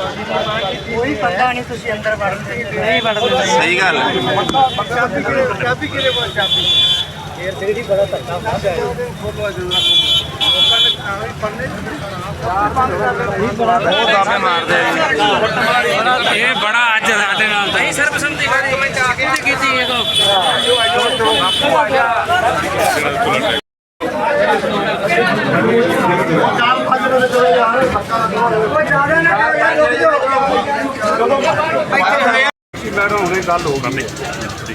ਕੋਈ ਪਤਾ ਨਹੀਂ ਤੁਸੀਂ ਅੰਦਰ ਵੜਦੇ ਨਹੀਂ ਵੜਦੇ ਸਹੀ ਗੱਲ ਹੈ। ਚਾਬੀ ਕਿਹੜੇ ਚਾਬੀ ਕਿਹੜੇ ਕੋਲ ਚਾਬੀ? ਇਹ ਜਿਹੜੀ ਬੜਾ ਧੱਕਾ ਖਾਦਾ ਫੋਟੋ ਜਰੂਰ ਲੋਕਾਂ ਨੇ ਆਵੇਂ ਪੜਨੇ ਉਹ ਦਾਬੇ ਮਾਰਦੇ ਆ ਜੀ। ਇਹ ਬੜਾ ਅੱਜ ਸਾਡੇ ਨਾਲ ਨਹੀਂ ਸਰਬਸੰਮਤੀ ਕਮੈਂਟ ਆ ਕੇ ਕੀਤੀ ਇਹ ਮੈਡਮ ਹੁਣੇ ਗੱਲ ਹੋ ਗਈ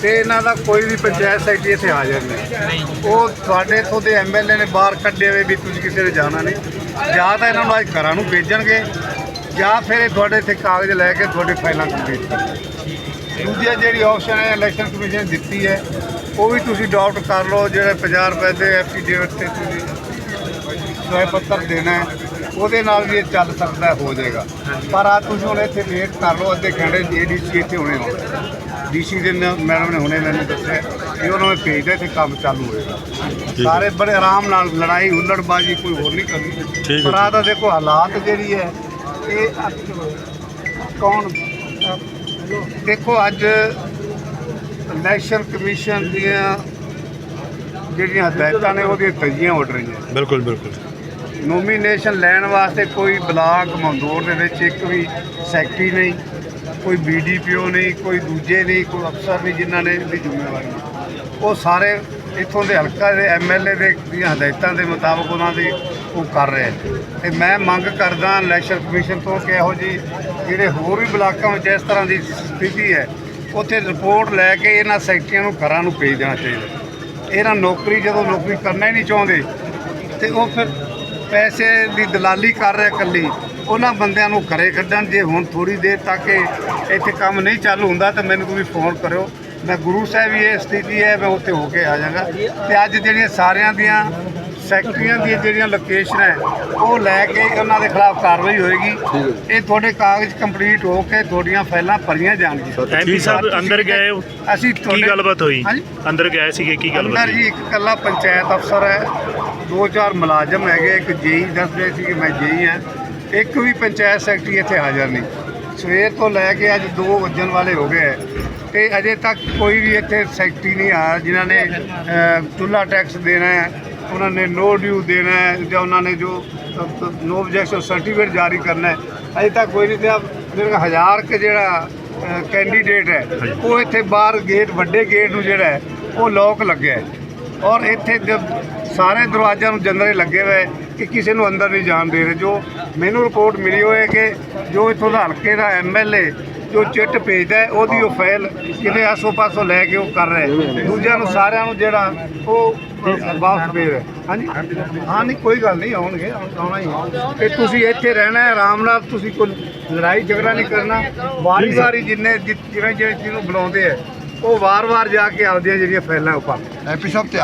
ਤੇ ਇਹਨਾਂ ਦਾ ਕੋਈ ਵੀ ਪੰਚਾਇਤ ਸੈਕਟਰੀ ਇੱਥੇ ਹਾਜ਼ਰ ਨਹੀਂ ਉਹ ਤੁਹਾਡੇ ਇੱਥੋਂ ਦੇ ਐਮਐਲਏ ਨੇ ਬਾਹਰ ਕੱਢੇ ਹੋਏ ਵੀ ਤੁਸੀਂ ਕਿਸੇ ਨੇ ਜਾਣਾ ਨਹੀਂ। ਜਾਂ ਤਾਂ ਇਹਨਾਂ ਨੂੰ ਅੱਜ ਘਰਾਂ ਨੂੰ ਭੇਜਣਗੇ, ਜਾਂ ਫਿਰ ਇਹ ਤੁਹਾਡੇ ਇੱਥੇ ਕਾਗਜ਼ ਲੈ ਕੇ ਤੁਹਾਡੇ ਫਾਈਲਾਂ ਕੰਪਲੀਟ ਕਰਨਗੇ। ਦੂਜੀ ਜਿਹੜੀ ਆਪਸ਼ਨ ਹੈ ਇਲੈਕਸ਼ਨ ਕਮਿਸ਼ਨ ਨੇ ਦਿੱਤੀ ਹੈ, ਉਹ ਵੀ ਤੁਸੀਂ ਅਡਾਪਟ ਕਰ ਲਓ, ਜਿਹੜੇ 50 ਰੁਪਏ ਦੇ ਐਫੀਡੇਵਿਟ ਤੇ ਤੁਸੀਂ ਸੋਏ ਪੱਤਰ ਦੇਣਾ ਹੈ, ਉਹਦੇ ਨਾਲ ਵੀ ਇਹ ਚੱਲ ਸਕਦਾ ਹੈ, ਹੋ ਜਾਏਗਾ। ਪਰ ਆ ਤੁਸੀਂ ਹੁਣ ਇੱਥੇ ਵੇਟ ਕਰ ਲਓ ਅੱਧੇ ਘੰਟੇ ਏਡੀਸੀ ਇੱਥੇ ਹੋਣੇ ਹੋ ਡੀਸੀ ਦੇ ਨ- ਮੈਡਮ ਨੇ ਹੁਣੇ ਮੈਨੂੰ ਦੱਸਿਆ ਕਿ ਉਹਨਾਂ ਨੂੰ ਭੇਜਦੇ ਇੱਥੇ ਕੰਮ ਚਾਲੂ ਹੋਏਗਾ। ਸਾਰੇ ਬੜੇ ਆਰਾਮ ਨਾਲ ਲੜਾਈ ਹੁੱਲੜਬਾਜੀ ਕੋਈ ਹੋਰ ਨਹੀਂ ਕਰਨੀ। ਪਰ ਆ ਤਾਂ ਦੇਖੋ ਹਾਲਾਤ ਜਿਹੜੀ ਹੈ ਇਹ ਅੱਜ- ਕੌਣ ਦੇਖੋ ਅੱਜ ਇਲੈਕਸ਼ਨ ਕਮਿਸ਼ਨ ਦੀਆਂ ਜਿਹੜੀਆਂ ਹਦਾਇਤਾਂ ਨੇ ਉਹਦੀਆਂ ਤਜੀਆਂ ਉੱਡ ਰਹੀਆਂ। ਬਿਲਕੁਲ ਬਿਲਕੁਲ। ਨੋਮੀਨੇਸ਼ਨ ਲੈਣ ਵਾਸਤੇ ਕੋਈ ਬਲਾਕ ਮੰਦੋਰ ਦੇ ਵਿੱਚ ਇੱਕ ਵੀ ਸੈਕਟਰੀ ਨਹੀਂ, ਕੋਈ ਬੀਡੀਪੀਓ ਨਹੀਂ, ਕੋਈ ਦੂਜੇ ਨਹੀਂ, ਕੋਈ ਅਫਸਰ ਨਹੀਂ ਜਿਨ੍ਹਾਂ ਨੇ ਇਹਦੀ ਜ਼ਿੰਮੇਵਾਰੀ ਉਹ ਸਾਰੇ ਇੱਥੋਂ ਦੇ ਹਲਕਾ ਦੇ ਐਮਐਲਏ ਦੇ ਦੀਆਂ ਹਦਾਇਤਾਂ ਦੇ ਮੁਤਾਬਕ ਉਹਨਾਂ ਦੀ ਉਹ ਕਰ ਰਹੇ ਨੇ। ਤੇ ਮੈਂ ਮੰਗ ਕਰਦਾ ਇਲੈਕਸ਼ਨ ਕਮਿਸ਼ਨ ਤੋਂ ਕਿ ਇਹੋ ਜੀ ਜਿਹੜੇ ਹੋਰ ਵੀ ਬਲਾਕਾਂ ਵਿੱਚ ਇਸ ਤਰ੍ਹਾਂ ਦੀ ਸਥਿਤੀ ਹੈ, ਉੱਥੇ ਰਿਪੋਰਟ ਲੈ ਕੇ ਇਹਨਾਂ ਸੈਕਟਰੀਆਂ ਨੂੰ ਘਰਾਂ ਨੂੰ ਭੇਜ ਦੇਣਾ ਚਾਹੀਦਾ ਇਹਨਾਂ ਨੌਕਰੀ ਜਦੋਂ ਨੌਕਰੀ ਕਰਨਾ ਹੀ ਨਹੀਂ ਚਾਹੁੰਦੇ, ਤੇ ਉਹ ਫਿਰ ਪੈਸੇ ਦੀ ਦਲਾਲੀ ਕਰ ਰਿਹਾ ਇਕੱਲੀ ਉਹਨਾਂ ਬੰਦਿਆਂ ਨੂੰ ਘਰੇ ਕੱਢਣ ਜੇ ਹੁਣ ਥੋੜੀ ਦੇਰ ਤੱਕ ਇੱਥੇ ਕੰਮ ਨਹੀਂ ਚਾਲੂ ਹੁੰਦਾ ਤਾਂ ਮੈਨੂੰ ਤੁਸੀਂ ਫੋਨ ਕਰਿਓ। ਮੈਂ ਗੁਰੂ ਸਾਹਿਬ ਵੀ ਇਹ ਸਥਿਤੀ ਹੈ ਮੈਂ ਉੱਥੇ ਹੋ ਕੇ ਆ ਜਾਵਾਂਗਾ। ਤੇ ਅੱਜ ਜਿਹੜੀਆਂ ਸਾਰਿਆਂ ਦੀਆਂ ਸੈਕਟਰੀਆਂ ਦੀਆਂ ਜਿਹੜੀਆਂ ਲੋਕੇਸ਼ਨ ਹੈ ਉਹ ਲੈ ਕੇ ਉਹਨਾਂ ਦੇ ਖਿਲਾਫ ਕਾਰਵਾਈ ਹੋਏਗੀ। ਇਹ ਤੁਹਾਡੇ ਕਾਗਜ਼ ਕੰਪਲੀਟ ਹੋ ਕੇ ਤੁਹਾਡੀਆਂ ਫਾਈਲਾਂ ਭਰੀਆਂ ਜਾਣਗੀਆਂ। ਐਮਪੀ ਸਾਹਿਬ ਅੰਦਰ ਗਏ? ਅਸੀਂ ਕੀ ਗੱਲਬਾਤ ਹੋਈ? ਅੰਦਰ ਗਏ ਸੀਗੇ ਕੀ ਗੱਲਬਾਤ ਅੰਦਰ ਹੋਈ? ਜੀ ਇੱਕ ਕੱਲਾ ਪੰਚਾਇਤ ਅਫਸਰ ਹੈ। ਦੋ ਚਾਰ ਮੁਲਾਜ਼ਮ ਹੈਗੇ ਇੱਕ ਜੇਈ ਦੱਸਦੇ ਸੀ ਕਿ ਮੈਂ ਜੇਈ ਹਾਂ। ਇੱਕ ਵੀ ਪੰਚਾਇਤ ਸੈਕਟਰੀ ਇੱਥੇ ਹਾਜ਼ਰ ਨਹੀਂ। ਸਵੇਰ ਤੋਂ ਲੈ ਕੇ ਅੱਜ 2 ਵਜਣ ਵਾਲੇ ਹੋ ਗਏ। ਹੈ ਤੇ ਅਜੇ ਤੱਕ ਕੋਈ ਵੀ ਇੱਥੇ ਸੈਕਟਰੀ ਨਹੀਂ ਆਇਆ ਜਿਨ੍ਹਾਂ ਨੇ ਅ, ਚੁੱਲ੍ਹਾ ਟੈਕਸ ਦੇਣਾ ਹੈ ਉਹਨਾਂ ਨੇ ਨੋ ਡਿਊ ਦੇਣਾ ਹੈ ਜਾਂ ਉਹਨਾਂ ਨੇ ਜੋ ਨੋ ਆਬਜੈਕਸ਼ਨ ਸਰਟੀਫਿਕੇਟ ਜਾਰੀ ਕਰਨਾ ਹੈ। ਅਜੇ ਤੱਕ ਕੋਈ ਨਹੀਂ ਤੇ ਮੇਰੇ ਕੋਲ ਹਜ਼ਾਰ ਕੁ ਜਿਹੜਾ ਕੈਂਡੀਡੇਟ ਹੈ ਉਹ ਇੱਥੇ ਬਾਹਰ ਗੇਟ ਵੱਡੇ ਗੇਟ ਨੂੰ ਜਿਹੜਾ ਹੈ ਉਹ ਲੋਕ ਲੱਗਿਆ ਔਰ ਇੱਥੇ ਜਦ ਸਾਰੇ ਦਰਵਾਜ਼ਿਆਂ ਨੂੰ ਜੰਦਰੇ ਲੱਗੇ ਹੋਏ ਕਿ ਕਿਸੇ ਨੂੰ ਅੰਦਰ ਨਹੀਂ ਜਾਣ ਦੇ ਰਹੇ, ਜੋ ਮੈਨੂੰ ਰਿਪੋਰਟ ਮਿਲੀ ਹੋਏ ਕਿ ਜੋ ਇੱਥੋਂ ਦਾ ਹਲਕੇ ਦਾ ਐਮਐਲਏ ਜੋ ਚਿੱਟ ਭੇਜਦਾ ਉਹਦੀ ਉਹ ਫਾਈਲ ਕਿਤੇ ਆਸੋ ਪਾਸੋਂ ਲੈ ਕੇ ਉਹ ਕਰ ਰਿਹਾ ਦੂਜਿਆਂ ਨੂੰ ਸਾਰਿਆਂ ਨੂੰ ਜਿਹੜਾ ਉਹ ਵਾਪਸ ਭੇਜ ਰਿਹਾ ਹਾਂਜੀ? ਹਾਂ, ਨਹੀਂ, ਕੋਈ ਗੱਲ ਨਹੀਂ, ਆਉਣਗੇ ਆਉਣਾ ਹੀ ਹੈ। ਤੇ ਤੁਸੀਂ ਇੱਥੇ ਰਹਿਣਾ ਹੈ, ਆਰਾਮ ਨਾਲ ਤੁਸੀਂ ਕੋਈ ਲੜਾਈ ਝਗੜਾ ਨਹੀਂ ਕਰਨਾ। ਵਾਰੀ ਵਾਰੀ ਜਿੰਨੇ ਜਿ- ਜਿਵੇਂ ਜਿਵੇਂ ਜਿਹਨੂੰ ਬੁਲਾਉਂਦੇ ਆ ਉਹ ਵਾਰ-ਵਾਰ ਜਾ ਕੇ ਆਪਦੀਆਂ ਜਿਹੜੀਆਂ ਫਾਈਲਾਂ ਉਹ ਪਾ ਐਮਪੀ ਸਾਹਿਬ ਤੇ